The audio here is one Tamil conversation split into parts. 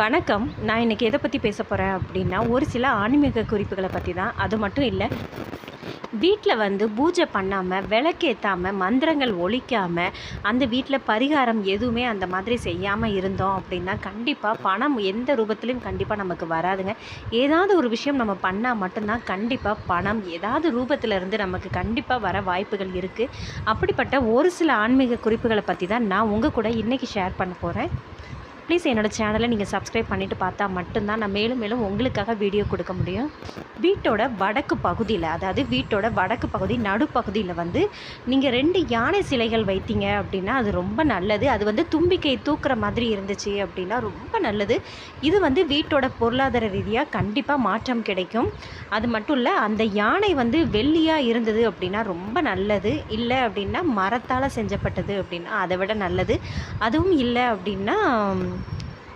வணக்கம். நான் இன்றைக்கி எதை பற்றி பேச போகிறேன் அப்படின்னா ஒரு சில ஆன்மீக குறிப்புகளை பற்றி தான். அது மட்டும் இல்லை வீட்டில் வந்து பூஜை பண்ணாமல் விளக்கேற்றாமல் மந்திரங்கள் ஒழிக்காமல் அந்த வீட்டில் பரிகாரம் எதுவுமே அந்த மாதிரி செய்யாமல் இருந்தோம் அப்படின்னா கண்டிப்பாக பணம் எந்த ரூபத்துலையும் கண்டிப்பாக நமக்கு வராதுங்க. ஏதாவது ஒரு விஷயம் நம்ம பண்ணால் மட்டும்தான் கண்டிப்பாக பணம் ஏதாவது ரூபத்தில் இருந்து நமக்கு கண்டிப்பாக வர வாய்ப்புகள் இருக்குது அப்படிப்பட்ட ஒரு சில ஆன்மீக குறிப்புகளை பற்றி தான் நான் உங்கள் கூட இன்றைக்கி ஷேர் பண்ண போகிறேன் ப்ளீஸ் என்னோடய சேனலை நீங்கள் சப்ஸ்கிரைப் பண்ணிவிட்டு பார்த்தா மட்டும்தான் நான் மேலும் மேலும் உங்களுக்காக வீடியோ கொடுக்க முடியும். வீட்டோட வடக்கு பகுதியில் அதாவது வீட்டோட வடக்கு பகுதி நடுப்பகுதியில் வந்து நீங்கள் ரெண்டு யானை சிலைகள் வைத்தீங்க அப்படின்னா அது ரொம்ப நல்லது. அது வந்து தும்பிக்கை தூக்குற மாதிரி இருந்துச்சு அப்படின்னா ரொம்ப நல்லது. இது வந்து வீட்டோட பொருளாதார ரீதியாக கண்டிப்பாக மாற்றம் கிடைக்கும். அது மட்டும் இல்லை அந்த யானை வந்து வெள்ளியாக இருந்தது அப்படின்னா ரொம்ப நல்லது. இல்லை அப்படின்னா மரத்தால் செஞ்சப்பட்டது அப்படின்னா அதை விட நல்லது. அதுவும் இல்லை அப்படின்னா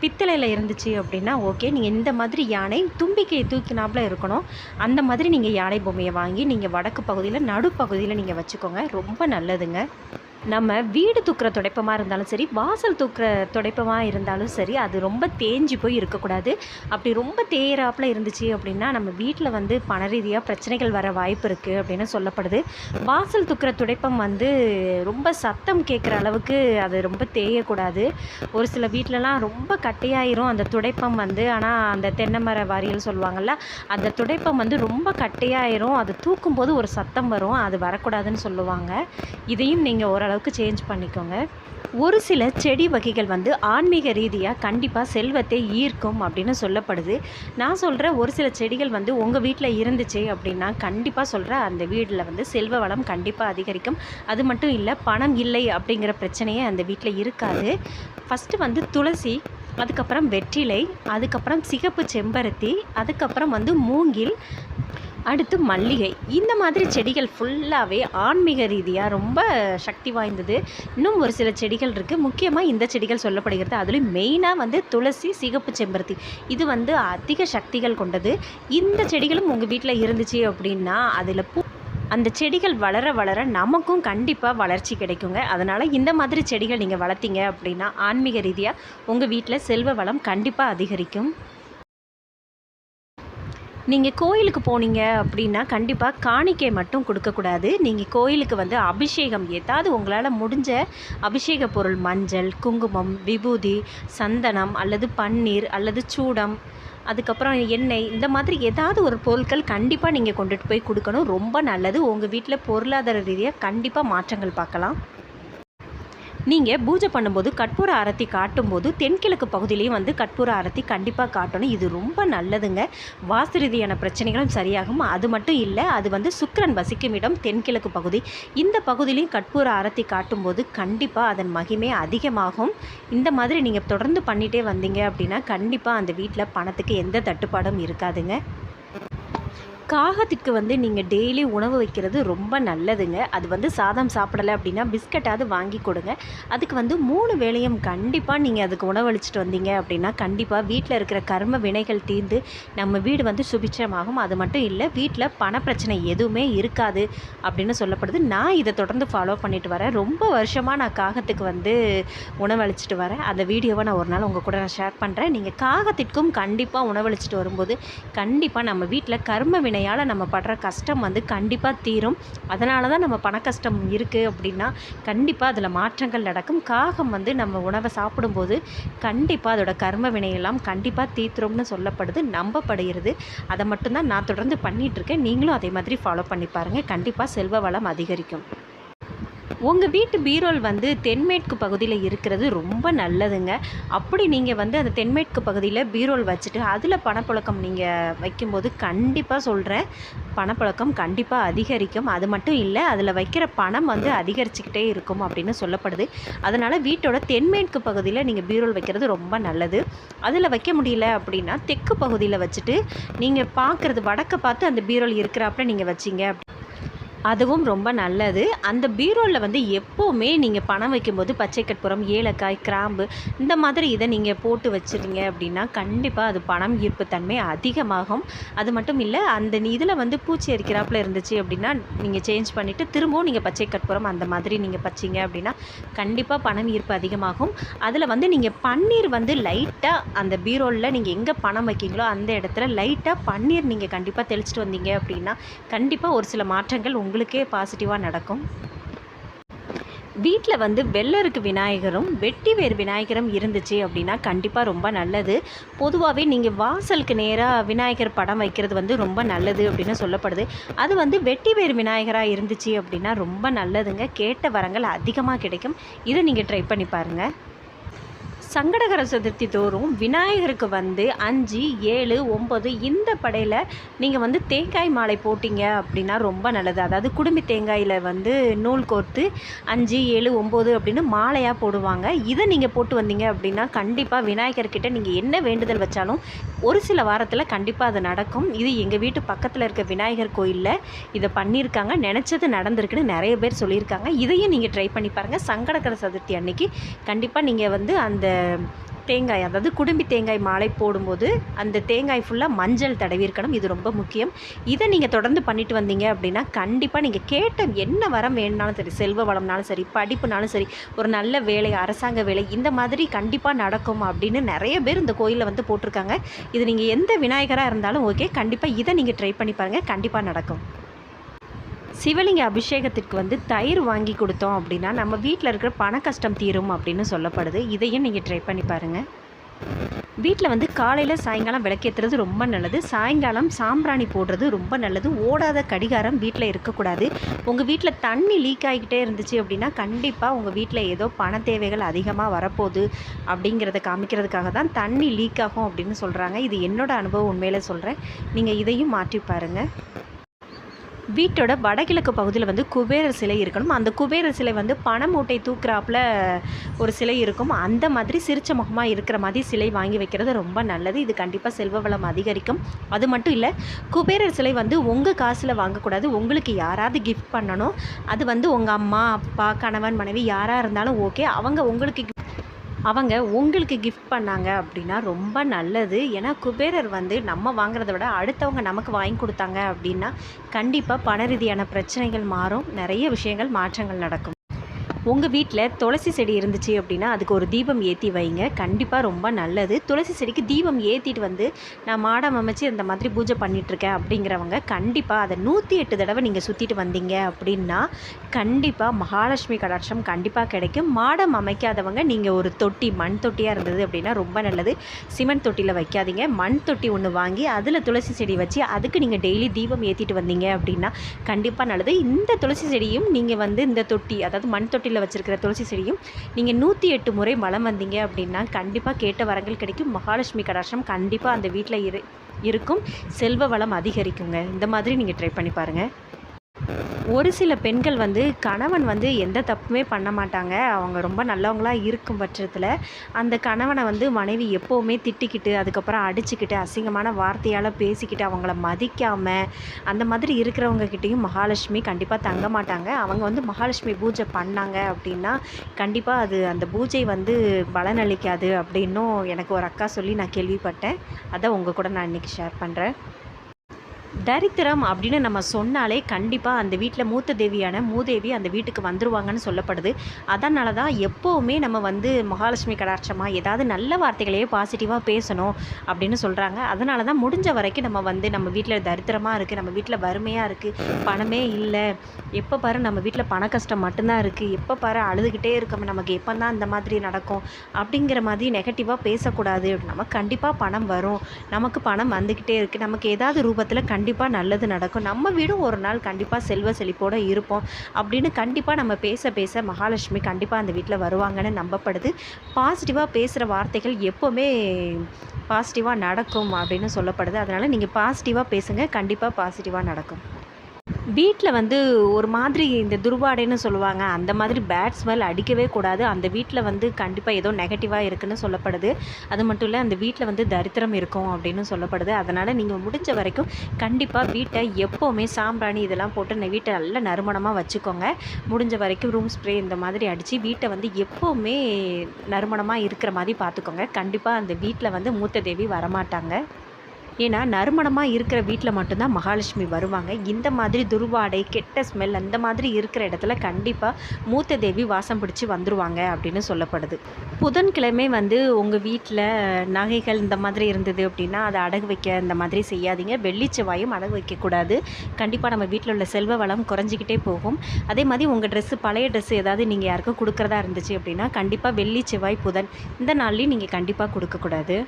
பித்தளையில் இருந்துச்சு அப்படின்னா ஓகே நீங்கள் இந்த மாதிரி யானை தும்பிக்கையை தூக்கினாப்புல இருக்கணும். அந்த மாதிரி நீங்கள் யானை பொம்மையை வாங்கி நீங்கள் வடக்கு பகுதியில் நடுப்பகுதியில் நீங்கள் வச்சுக்கோங்க. ரொம்ப நல்லதுங்க. நம்ம வீடு தூக்குற துடைப்பமாக இருந்தாலும் சரி வாசல் தூக்குற துடைப்பமாக இருந்தாலும் சரி அது ரொம்ப தேஞ்சு போய் இருக்கக்கூடாது. அப்படி ரொம்ப தேயிறாப்பில் இருந்துச்சு அப்படின்னா நம்ம வீட்டில் வந்து பண ரீதியாக பிரச்சனைகள் வர வாய்ப்பு இருக்குது அப்படின்னு சொல்லப்படுது. வாசல் தூக்குற துடைப்பம் வந்து ரொம்ப சத்தம் கேட்குற அளவுக்கு அது ரொம்ப தேயக்கூடாது. ஒரு சில வீட்டிலலாம் ரொம்ப கட்டையாயிரும் அந்த துடைப்பம் வந்து. ஆனால் அந்த தென்னை மர வாரியல் சொல்லுவாங்கள்ல அந்த துடைப்பம் வந்து ரொம்ப கட்டையாயிரும். அது தூக்கும்போது ஒரு சத்தம் வரும். அது வரக்கூடாதுன்னு சொல்லுவாங்க. இதையும் நீங்கள் அளவுக்கு சேஞ்ச் பண்ணிக்கோங்க. ஒரு சில செடி வகைகள் வந்து ஆன்மீக ரீதியாக கண்டிப்பாக செல்வத்தை ஈர்க்கும் அப்படின்னு சொல்லப்படுது. நான் சொல்கிற ஒரு சில செடிகள் வந்து உங்கள் வீட்டில் இருந்துச்சு அப்படின்னா கண்டிப்பாக சொல்கிற அந்த வீட்டில் வந்து செல்வ வளம் கண்டிப்பாக அதிகரிக்கும். அது மட்டும் இல்லை பணம் இல்லை அப்படிங்கிற பிரச்சனையே அந்த வீட்டில் இருக்காது. ஃபஸ்ட்டு வந்து துளசி அதுக்கப்புறம் வெற்றிலை அதுக்கப்புறம் சிகப்பு செம்பருத்தி அதுக்கப்புறம் வந்து மூங்கில் அடுத்து மல்லிகை. இந்த மாதிரி செடிகள் ஃபுல்லாகவே ஆன்மீக ரீதியாக ரொம்ப சக்தி வாய்ந்தது. இன்னும் ஒரு சில செடிகள் இருக்குது முக்கியமாக இந்த செடிகள் சொல்லப்படுகிறது. அதுலேயும் மெயினாக வந்து துளசி சிகப்பு செம்பருத்தி. இது வந்து அதிக சக்திகள் கொண்டது. இந்த செடிகளும் உங்கள் வீட்டில் இருந்துச்சு அப்படின்னா அதில் பூ அந்த செடிகள் வளர வளர நமக்கும் கண்டிப்பாக வளர்ச்சி கிடைக்குங்க. அதனால் இந்த மாதிரி செடிகள் நீங்கள் வளர்த்தீங்க அப்படின்னா ஆன்மீக ரீதியாக உங்கள் வீட்டில் செல்வ வளம் கண்டிப்பாக அதிகரிக்கும். நீங்கள் கோயிலுக்கு போனீங்க அப்படின்னா கண்டிப்பாக காணிக்கை மட்டும் கொடுக்கக்கூடாது நீங்கள் கோயிலுக்கு வந்து அபிஷேகம் ஏதாவது உங்களால் முடிஞ்ச அபிஷேக பொருள் மஞ்சள் குங்குமம் விபூதி சந்தனம் அல்லது பன்னீர் அல்லது சூடம் அதுக்கப்புறம் எண்ணெய் இந்த மாதிரி ஏதாவது ஒரு பொருட்கள் கண்டிப்பாக நீங்கள் கொண்டுட்டு போய் கொடுக்கணும். ரொம்ப நல்லது. உங்கள் வீட்டில் பொருளாதார ரீதியாக கண்டிப்பாக மாற்றங்கள் பார்க்கலாம். நீங்கள் பூஜை பண்ணும்போது கற்பூர ஆரத்தி காட்டும்போது தென்கிழக்கு பகுதியிலையும் வந்து கற்பூர ஆரத்தி கண்டிப்பாக காட்டணும். இது ரொம்ப நல்லதுங்க. வாஸ்து ரீதியான பிரச்சனைகளும் சரியாகும். அது மட்டும் இல்லை அது வந்து சுக்கரன் வசிக்கும் இடம் தென்கிழக்கு பகுதி. இந்த பகுதியிலையும் கற்பூர ஆரத்தி காட்டும்போது கண்டிப்பாக அதன் மகிமை அதிகமாகும். இந்த மாதிரி நீங்கள் தொடர்ந்து பண்ணிகிட்டே வந்தீங்க அப்படின்னா கண்டிப்பாக அந்த வீட்டில் பணத்துக்கு எந்த தட்டுப்பாடும் இருக்காதுங்க. காகத்துக்கு வந்து நீங்கள் டெய்லி உணவு வைக்கிறது ரொம்ப நல்லதுங்க. அது வந்து சாதம் சாப்பிடலை அப்படின்னா பிஸ்கட்டாவது வாங்கி கொடுங்க. அதுக்கு வந்து மூணு வேளையும் கண்டிப்பாக நீங்கள் அதுக்கு உணவளிச்சிட்டு வந்தீங்க அப்படின்னா கண்டிப்பாக வீட்டில் இருக்கிற கர்ம வினைகள் தீர்ந்து நம்ம வீடு வந்து சுபிட்சமாகும். அது மட்டும் இல்லை வீட்டில் பணப்பிரச்சனை எதுவுமே இருக்காது அப்படின்னு சொல்லப்படுது. நான் இதை தொடர்ந்து ஃபாலோ பண்ணிட்டு வரேன். ரொம்ப வருஷமாக நான் காகத்துக்கு வந்து உணவளிச்சிட்டு வரேன். அந்த வீடியோவை நான் ஒரு நாள் உங்கள் கூட நான் ஷேர் பண்ணுறேன் நீங்கள் காகத்திற்கும் கண்டிப்பாக உணவளிச்சிட்டு வரும்போது கண்டிப்பாக நம்ம வீட்டில் கர்ம வினை பிரச்சனையால் நம்ம படுற கஷ்டம் வந்து கண்டிப்பாக தீரும். அதனால தான் நம்ம பண கஷ்டம் இருக்குது அப்படின்னா கண்டிப்பாக அதில் மாற்றங்கள் நடக்கும். காகம் வந்து நம்ம உணவை சாப்பிடும்போது கண்டிப்பாக அதோட கர்ம வினையெல்லாம் கண்டிப்பாக தீத்துரும்னு சொல்லப்படுது. நம்பப்படுகிறது. அதை மட்டும்தான் நான் தொடர்ந்து பண்ணிகிட்ருக்கேன் நீங்களும் அதே மாதிரி ஃபாலோ பண்ணி பாருங்கள் கண்டிப்பாக செல்வ வளம் அதிகரிக்கும். உங்கள் வீட்டு பீரோல் வந்து தென்மேற்கு பகுதியில் இருக்கிறது ரொம்ப நல்லதுங்க. அப்படி நீங்கள் வந்து அந்த தென்மேற்கு பகுதியில் பீரோல் வச்சுட்டு அதில் பணப்புழக்கம் நீங்கள் வைக்கும்போது கண்டிப்பாக சொல்கிறேன் பணப்புழக்கம் கண்டிப்பாக அதிகரிக்கும். அது மட்டும் இல்லை அதில் வைக்கிற பணம் வந்து அதிகரிச்சுக்கிட்டே இருக்கும் அப்படின்னு சொல்லப்படுது. அதனால் வீட்டோட தென்மேற்கு பகுதியில் நீங்கள் பீரோல் வைக்கிறது ரொம்ப நல்லது. அதில் வைக்க முடியல அப்படின்னா தெற்கு பகுதியில் வச்சுட்டு நீங்கள் பார்க்குறது வடக்க பார்த்து அந்த பீரோல் இருக்கிறாப்புல நீங்கள் வச்சிங்க அதுவும் ரொம்ப நல்லது. அந்த பீரோவில் வந்து எப்போவுமே நீங்கள் பணம் வைக்கும்போது பச்சை கற்பூரம் ஏலக்காய் கிராம்பு இந்த மாதிரி இதை நீங்கள் போட்டு வச்சுருங்க அப்படின்னா கண்டிப்பாக அது பணம் ஈர்ப்பு தன்மை அதிகமாகும். அது மட்டும் இல்லை அந்த இதில் வந்து பூச்சி அரிக்கிறாப்புல இருந்துச்சு அப்படின்னா நீங்கள் சேஞ்ச் பண்ணிவிட்டு திரும்பவும் நீங்கள் பச்சை கற்பூரம் அந்த மாதிரி நீங்கள் பச்சிங்க அப்படின்னா கண்டிப்பாக பணம் ஈர்ப்பு அதிகமாகும். அதில் வந்து நீங்கள் பன்னீர் வந்து லைட்டாக அந்த பீரோவில் நீங்கள் எங்கே பணம் வைக்கீங்களோ அந்த இடத்துல லைட்டாக பன்னீர் நீங்கள் கண்டிப்பாக தெளிச்சிட்டு வந்தீங்க அப்படின்னா கண்டிப்பாக ஒரு சில மாற்றங்கள் உங்களுக்கே பாசிட்டிவாக நடக்கும். வீட்டில் வந்து வெள்ளருக்கு விநாயகரும் வெட்டி வேர் விநாயகரும் இருந்துச்சு அப்படின்னா கண்டிப்பாக ரொம்ப நல்லது. பொதுவாகவே நீங்கள் வாசலுக்கு நேராக விநாயகர் படம் வைக்கிறது வந்து ரொம்ப நல்லது அப்படின்னு சொல்லப்படுது. அது வந்து வெட்டி வேர் விநாயகராக இருந்துச்சு அப்படின்னா ரொம்ப நல்லதுங்க. கேட்ட வரங்கள் அதிகமாக கிடைக்கும். இதை நீங்கள் ட்ரை பண்ணி பாருங்கள் சங்கடகர சதுர்த்தி தோறும் விநாயகருக்கு வந்து அஞ்சு ஏழு ஒம்பது இந்த படையில் நீங்கள் வந்து தேங்காய் மாலை போட்டிங்க அப்படின்னா ரொம்ப நல்லது. அதாவது குடும்பி தேங்காயில் வந்து நூல் கோர்த்து அஞ்சு ஏழு ஒம்பது அப்படின்னு மாலையாக போடுவாங்க. இதை நீங்கள் போட்டு வந்தீங்க அப்படின்னா கண்டிப்பாக விநாயகர்கிட்ட நீங்கள் என்ன வேண்டுதல் வச்சாலும் ஒரு சில வாரத்தில் கண்டிப்பாக அது நடக்கும். இது எங்கள் வீட்டு பக்கத்தில் இருக்க விநாயகர் கோயிலில் இதை பண்ணியிருக்காங்க. நினச்சது நடந்திருக்குன்னு நிறைய பேர் சொல்லியிருக்காங்க. இதையும் நீங்கள் ட்ரை பண்ணி பாருங்கள் சங்கடகர சதுர்த்தி அன்னைக்கு கண்டிப்பாக நீங்கள் வந்து அந்த தேங்காய் அதாவது குடும்பி தேங்காய் மாலை போடும்போது அந்த தேங்காய் ஃபுல்லாக மஞ்சள் தடவி இருக்கணும் இது ரொம்ப முக்கியம். இதை நீங்கள் தொடர்ந்து பண்ணிட்டு வந்தீங்க அப்படின்னா கண்டிப்பாக நீங்கள் கேட்ட என்ன வரம் வேணுனாலும் சரி செல்வ வளம்னாலும் சரி படிப்புனாலும் சரி ஒரு நல்ல வேலை அரசாங்க வேலை இந்த மாதிரி கண்டிப்பாக நடக்கும் அப்படின்னு நிறைய பேர் இந்த கோயிலில் வந்து போட்டிருக்காங்க. இது நீங்கள் எந்த விநாயகராக இருந்தாலும் ஓகே கண்டிப்பாக இதை நீங்கள் ட்ரை பண்ணி பாருங்கள் கண்டிப்பாக நடக்கும். சிவலிங்க அபிஷேகத்திற்கு வந்து தயிர் வாங்கி கொடுத்தோம் அப்படின்னா நம்ம வீட்டில் இருக்கிற பண கஷ்டம் தீரும் அப்படின்னு சொல்லப்படுது. இதையும் நீங்கள் ட்ரை பண்ணி பாருங்கள் வீட்டில் வந்து காலையில் சாயங்காலம் விளக்கேற்றுறது ரொம்ப நல்லது. சாயங்காலம் சாம்பிராணி போடுறது ரொம்ப நல்லது. ஓடாத கடிகாரம் வீட்டில் இருக்கக்கூடாது. உங்கள் வீட்டில் தண்ணி லீக் ஆகிக்கிட்டே இருந்துச்சு அப்படின்னா கண்டிப்பாக உங்கள் வீட்டில் ஏதோ பண தேவைகள் அதிகமாக வரப்போகுது அப்படிங்கிறத காமிக்கிறதுக்காக தான் தண்ணி லீக் ஆகும் அப்படின்னு சொல்கிறாங்க இது என்னோடய அனுபவம் உண்மையில சொல்கிறேன் நீங்கள் இதையும் மாற்றி பாருங்கள் வீட்டோட வடகிழக்கு பகுதியில் வந்து குபேரர் சிலை இருக்கணும். அந்த குபேரர் சிலை வந்து பணமூட்டை தூக்குறாப்புல ஒரு சிலை இருக்கும். அந்த மாதிரி சிரிச்ச முகமாக இருக்கிற மாதிரி சிலை வாங்கி வைக்கிறது ரொம்ப நல்லது. இது கண்டிப்பாக செல்வ வளம் அதிகரிக்கும். அது மட்டும் இல்லை குபேரர் சிலை வந்து உங்கள் காசில் வாங்கக்கூடாது. உங்களுக்கு யாராவது கிஃப்ட் பண்ணணும். அது வந்து உங்கள் அம்மா அப்பா கணவன் மனைவி யாராக இருந்தாலும் ஓகே அவங்க உங்களுக்கு அவங்க உங்களுக்கு கிஃப்ட் பண்ணாங்க அப்படின்னா ரொம்ப நல்லது. ஏன்னா குபேரர் வந்து நம்ம வாங்குறத விட அடுத்தவங்க நமக்கு வாங்கி கொடுத்தாங்க அப்படின்னா கண்டிப்பாக பண ரீதியான பிரச்சனைகள் மாறும். நிறைய விஷயங்கள் மாற்றங்கள் நடக்கும். உங்கள் வீட்டில் துளசி செடி இருந்துச்சு அப்படின்னா அதுக்கு ஒரு தீபம் ஏற்றி வைங்க. கண்டிப்பாக ரொம்ப நல்லது. துளசி செடிக்கு தீபம் ஏற்றிட்டு வந்து நான் மாடம் அமைச்சு இந்த மாதிரி பூஜை பண்ணிகிட்ருக்கேன் அப்படிங்கிறவங்க கண்டிப்பாக அதை நூற்றி எட்டு தடவை நீங்கள் சுற்றிட்டு வந்தீங்க அப்படின்னா கண்டிப்பாக மகாலட்சுமி கடாட்சம் கண்டிப்பாக கிடைக்கும். மாடம் அமைக்காதவங்க நீங்கள் ஒரு தொட்டி மண் தொட்டியாக இருந்தது அப்படின்னா ரொம்ப நல்லது. சிமெண்ட் தொட்டியில் வைக்காதீங்க. மண் தொட்டி ஒன்று வாங்கி அதில் துளசி செடி வச்சு அதுக்கு நீங்கள் டெய்லி தீபம் ஏற்றிட்டு வந்தீங்க அப்படின்னா கண்டிப்பாக நல்லது. இந்த துளசி செடியும் நீங்கள் வந்து இந்த தொட்டி அதாவது மண் தொட்டியில் வச்சுருக்கிற துளசி செடியும் நீங்கள் நூற்றி எட்டு முறை மலம் வந்தீங்க அப்படின்னா கண்டிப்பாக கேட்ட வரங்கள் கிடைக்கும். மகாலட்சுமி கடாட்சம் கண்டிப்பாக அந்த வீட்டில் இரு இருக்கும். செல்வ வளம் அதிகரிக்குங்க. இந்த மாதிரி நீங்கள் ட்ரை பண்ணி பாருங்கள் ஒரு சில பெண்கள் வந்து கணவன் வந்து எந்த தப்புமே பண்ண மாட்டாங்க. அவங்க ரொம்ப நல்லவங்களாக இருக்கும் பட்சத்தில் அந்த கணவனை வந்து மனைவி எப்போவுமே திட்டிக்கிட்டு அதுக்கப்புறம் அடிச்சுக்கிட்டு அசிங்கமான வார்த்தையால் பேசிக்கிட்டு அவங்கள மதிக்காமல் அந்த மாதிரி இருக்கிறவங்க கிட்டேயும் மகாலட்சுமி கண்டிப்பாக தங்க மாட்டாங்க. அவங்க வந்து மகாலட்சுமி பூஜை பண்ணாங்க அப்படின்னா கண்டிப்பாக அது அந்த பூஜை வந்து பலனளிக்காது அப்படின்னும் எனக்கு ஒரு அக்கா சொல்லி நான் கேள்விப்பட்டேன். அதை உங்கள் கூட நான் இன்றைக்கி ஷேர் பண்ணுறேன் தரித்திரம் அப்படின்னு நம்ம சொன்னாலே கண்டிப்பாக அந்த வீட்டில் மூத்த தேவியான மூதேவி அந்த வீட்டுக்கு வந்துருவாங்கன்னு சொல்லப்படுது. அதனால தான் எப்போவுமே நம்ம வந்து மகாலட்சுமி கடாட்சமாக ஏதாவது நல்ல வார்த்தைகளையே பாசிட்டிவாக பேசணும் அப்படின்னு சொல்கிறாங்க அதனால தான் முடிஞ்ச வரைக்கும் நம்ம வந்து நம்ம வீட்டில் தரித்திரமாக இருக்குது நம்ம வீட்டில் வறுமையாக இருக்குது பணமே இல்லை. எப்போ பாரு நம்ம வீட்டில் பண கஷ்டம் மட்டும்தான் இருக்குது எப்போ பாரு அழுதுகிட்டே இருக்கோம் நமக்கு எப்போ தான் இந்த மாதிரி நடக்கும் அப்படிங்கிற மாதிரி நெகட்டிவாக பேசக்கூடாது. நமக்கு கண்டிப்பாக பணம் வரும். நமக்கு பணம் வந்துக்கிட்டே இருக்குது நமக்கு ஏதாவது ரூபத்தில் கண்டிப்பாக கண்டிப்பாக நல்லது நடக்கும். நம்ம வீடும் ஒரு நாள் கண்டிப்பாக செல்வ செழிப்போடு இருப்போம். அப்படின்னு கண்டிப்பாக நம்ம பேச பேச மகாலட்சுமி கண்டிப்பாக அந்த வீட்டில் வருவாங்கன்னு நம்பப்படுது. பாசிட்டிவாக பேசுகிற வார்த்தைகள் எப்போவுமே பாசிட்டிவாக நடக்கும் அப்படின்னு சொல்லப்படுது. அதனால் நீங்கள் பாசிட்டிவாக பேசுங்க. கண்டிப்பாக பாசிட்டிவாக நடக்கும். வீட்டில் வந்து ஒரு மாதிரி இந்த துர்வாடைன்னு சொல்லுவாங்க. அந்த மாதிரி பேட் ஸ்மெல் அடிக்கவே கூடாது. அந்த வீட்டில் வந்து கண்டிப்பாக ஏதோ நெகட்டிவாக இருக்குன்னு சொல்லப்படுது. அது மட்டும் இல்லை அந்த வீட்டில் வந்து தரித்திரம் இருக்கும் அப்படின்னு சொல்லப்படுது. அதனால் நீங்கள் முடிஞ்ச வரைக்கும் கண்டிப்பாக வீட்டை எப்போவுமே சாம்பிராணி இதெல்லாம் போட்டு இந்த வீட்டை நல்ல நறுமணமாக வச்சுக்கோங்க. முடிஞ்ச வரைக்கும் ரூம் ஸ்ப்ரே இந்த மாதிரி அடித்து வீட்டை வந்து எப்போவுமே நறுமணமாக இருக்கிற மாதிரி பார்த்துக்கோங்க. கண்டிப்பாக அந்த வீட்டில் வந்து மூத்த தேவி வரமாட்டாங்க. ஏன்னா நறுமணமாக இருக்கிற வீட்டில் மட்டும்தான் மகாலட்சுமி வருவாங்க. இந்த மாதிரி துர்வாடை கெட்ட ஸ்மெல் அந்த மாதிரி இருக்கிற இடத்துல கண்டிப்பாக மூத்த தேவி வாசம் பிடிச்சி வந்துருவாங்க அப்படின்னு சொல்லப்படுது. புதன்கிழமை வந்து உங்கள் வீட்டில் நகைகள் இந்த மாதிரி இருந்தது அப்படின்னா அதை அடகு வைக்க இந்த மாதிரி செய்யாதீங்க. வெள்ளி செவ்வாயும் அடகு வைக்கக்கூடாது. கண்டிப்பாக நம்ம வீட்டில் உள்ள செல்வ வளம் குறைஞ்சிக்கிட்டே போகும். அதே மாதிரி உங்கள் ட்ரெஸ்ஸு பழைய ட்ரெஸ்ஸு ஏதாவது நீங்கள் யாருக்கும் கொடுக்குறதா இருந்துச்சு அப்படின்னா கண்டிப்பாக வெள்ளி செவ்வாய் புதன் இந்த நாள்லேயும் நீங்கள் கண்டிப்பாக கொடுக்கக்கூடாது.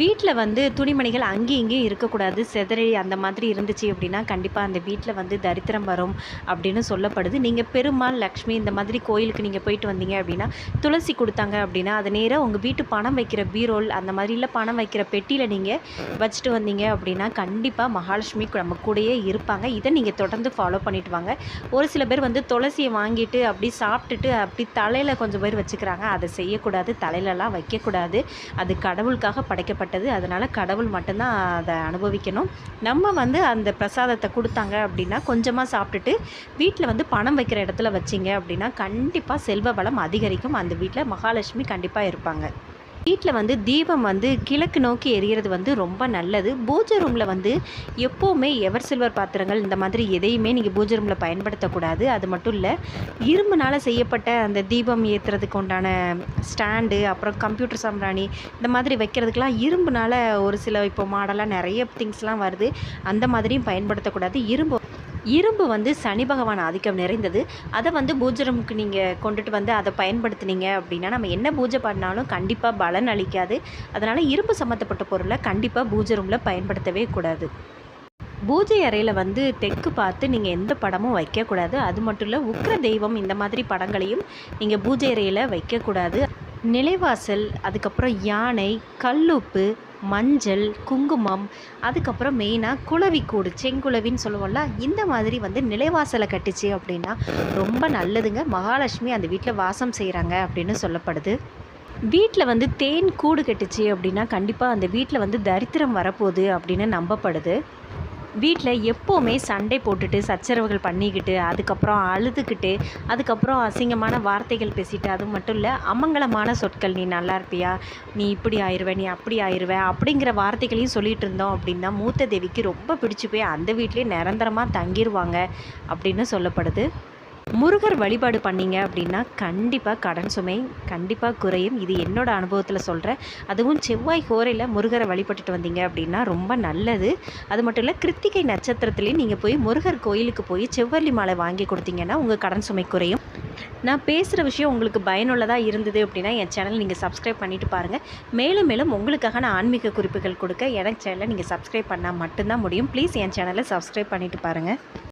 வீட்டில் வந்து துணிமணிகள் அங்கேயும் இங்கேயும் இருக்கக்கூடாது. செதறி அந்த மாதிரி இருந்துச்சு அப்படின்னா கண்டிப்பாக அந்த வீட்டில் வந்து தரித்திரம் வரும் அப்படின்னு சொல்லப்படுது. நீங்கள் பெருமாள் லக்ஷ்மி இந்த மாதிரி கோயிலுக்கு நீங்கள் போயிட்டு வந்தீங்க அப்படின்னா துளசி கொடுத்தாங்க அப்படின்னா அது நேராக உங்கள் வீட்டு பணம் வைக்கிற பீரோல் அந்த மாதிரிலாம் பணம் வைக்கிற பெட்டியில் நீங்கள் வச்சுட்டு வந்தீங்க அப்படின்னா கண்டிப்பாக மகாலட்சுமி நம்ம கூடயே இருப்பாங்க. இதை நீங்கள் தொடர்ந்து ஃபாலோ பண்ணிட்டு வாங்க. ஒரு சில பேர் வந்து துளசியை வாங்கிட்டு அப்படி சாப்பிட்டுட்டு அப்படி தலையில் கொஞ்சம் பேர் வச்சுக்கிறாங்க. அதை செய்யக்கூடாது தலையிலலாம் வைக்கக்கூடாது. அது கடவுளுக்காக படைக்கப்பட்டது. அதனால் கடவுள் மட்டும்தான் அதை அனுபவிக்கணும். நம்ம வந்து அந்த பிரசாதத்தை கொடுத்தாங்க அப்படின்னா கொஞ்சமாக சாப்பிட்டுட்டு வீட்டில் வந்து பணம் வைக்கிற இடத்துல வச்சிங்க அப்படின்னா கண்டிப்பாக செல்வ வளம் அதிகரிக்கும். அந்த வீட்டில் மகாலட்சுமி கண்டிப்பாக இருப்பாங்க. வீட்டில் வந்து தீபம் வந்து கிழக்கு நோக்கி எரியறது வந்து ரொம்ப நல்லது. பூஜை ரூமில் வந்து எப்போவுமே எவர் சில்வர் பாத்திரங்கள் இந்த மாதிரி எதையுமே நீங்கள் பூஜை ரூமில் பயன்படுத்தக்கூடாது. அது மட்டும் இல்லை இரும்புனால் செய்யப்பட்ட அந்த தீபம் ஏற்றுறதுக்கு உண்டான ஸ்டாண்டு அப்புறம் கம்ப்யூட்டர் சாம்பிராணி இந்த மாதிரி வைக்கிறதுக்கெலாம் இரும்புனால் ஒரு சில இப்போ மாடலாக நிறைய திங்ஸ்லாம் வருது. அந்த மாதிரியும் பயன்படுத்தக்கூடாது. இரும்பு இரும்பு வந்து சனி பகவான் ஆதிக்கம் நிறைந்தது. அதை வந்து பூஜை ரூமுக்கு நீங்கள் கொண்டுட்டு வந்து அதை பயன்படுத்துனீங்க அப்படின்னா நம்ம என்ன பூஜை பண்ணாலும் கண்டிப்பாக பலன் அளிக்காது. அதனால் இரும்பு சம்மந்தப்பட்ட பொருளை கண்டிப்பாக பூஜை ரூமில் பயன்படுத்தவே கூடாது. பூஜை அறையில் வந்து தெற்கு பார்த்து நீங்கள் எந்த படமும் வைக்கக்கூடாது அது மட்டும் இல்லை உக்ர தெய்வம் இந்த மாதிரி படங்களையும் நீங்கள் பூஜை அறையில் வைக்கக்கூடாது நிலைவாசல் அதுக்கப்புறம் யானை கல்லுப்பு மஞ்சள் குங்குமம் அதுக்கப்புறம் மெயினாக குளவிக்கூடு செங்குளவின்னு சொல்லுவோம்ல இந்த மாதிரி வந்து நிலைவாசலை கட்டுச்சு அப்படின்னா ரொம்ப நல்லதுங்க. மகாலட்சுமி அந்த வீட்டில் வாசம் செய்கிறாங்க அப்படின்னு சொல்லப்படுது. வீட்டில் வந்து தேன் கூடு கட்டுச்சு அப்படின்னா கண்டிப்பாக அந்த வீட்டில் வந்து தரித்திரம் வரப்போகுது அப்படின்னு நம்பப்படுது. வீட்டில் எப்போவுமே சண்டை போட்டுட்டு சச்சரவுகள் பண்ணிக்கிட்டு அதுக்கப்புறம் அழுதுகிட்டு அதுக்கப்புறம் அசிங்கமான வார்த்தைகள் பேசிட்டு அது மட்டும் இல்லை அமங்கலமான சொற்கள் நீ நல்லா இருப்பியா? நீ இப்படி ஆயிடுவ நீ அப்படி ஆயிடுவ அப்படிங்கிற வார்த்தைகளையும் சொல்லிட்டு இருந்தோம் அப்படின்னா மூத்த தேவிக்கு ரொம்ப பிடிச்சி போய் அந்த வீட்லேயே நிரந்தரமாக தங்கிடுவாங்க அப்படின்னு சொல்லப்படுது. முருகர் வழிபாடு பண்ணீங்க அப்படின்னா கண்டிப்பாக கடன் சுமை கண்டிப்பாக குறையும். இது என்னோட அனுபவத்தில் சொல்கிறேன் அதுவும் செவ்வாய் கோரையில் முருகரை வழிபட்டுட்டு வந்தீங்க அப்படின்னா ரொம்ப நல்லது. அது மட்டும் இல்லை கிருத்திகை நட்சத்திரத்துலேயும் நீங்கள் போய் முருகர் கோயிலுக்கு போய் செவ்வள்ளி மாலை வாங்கி கொடுத்தீங்கன்னா உங்கள் கடன் சுமை குறையும். நான் பேசுகிற விஷயம் உங்களுக்கு பயனுள்ளதாக இருந்தது அப்படின்னா என் சேனல் நீங்கள் சப்ஸ்கிரைப் பண்ணிட்டு பாருங்கள் மேலும் மேலும் உங்களுக்காக நான் ஆன்மீக குறிப்புகள் கொடுக்க எனக்கு சேனலை நீங்கள் சப்ஸ்கிரைப் பண்ணால் மட்டும்தான் முடியும். ப்ளீஸ் என் சேனலை சப்ஸ்கிரைப் பண்ணிட்டு பாருங்கள்